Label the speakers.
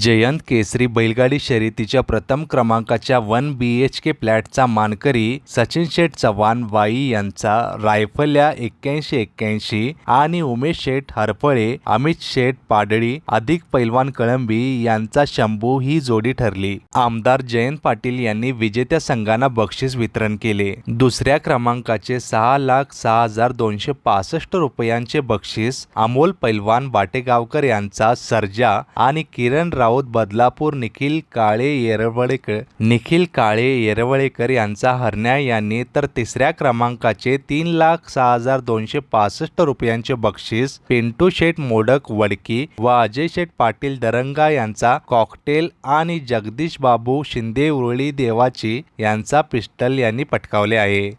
Speaker 1: जयंत केसरी बैलगाडी शर्यतीच्या प्रथम क्रमांकाच्या वन बी एच के फ्लॅटचा मानकरी सचिन शेठ चव्हाण वाई यांचा रायफल्या एक्क्याऐंशी एक्क्याऐंशी आणि उमेश शेठ हरफळे अमित शेठ पाडळी अधिक पैलवान कळंबी यांचा शंभू ही जोडी ठरली. आमदार जयंत पाटील यांनी विजेत्या संघांना बक्षीस वितरण केले. दुसऱ्या क्रमांकाचे सहा लाख सहा हजार दोनशे पासष्ट रुपयांचे बक्षीस अमोल पैलवान बाटेगावकर यांचा सर्जा आणि किरण राव राऊत बदलापूर निखिल काळे येरवळेकर निखिल काळे येरवळेकर यांचा हरण्या यांनी तर तिसऱ्या क्रमांकाचे तीन लाख सहा हजार दोनशे पासष्ट रुपयांचे बक्षीस पिंटू शेठ मोडक वडकी व अजय शेठ पाटील दरंगा यांचा कॉकटेल आणि जगदीश बाबू शिंदे उरळी देवाची यांचा पिस्टल यांनी पटकावले आहे.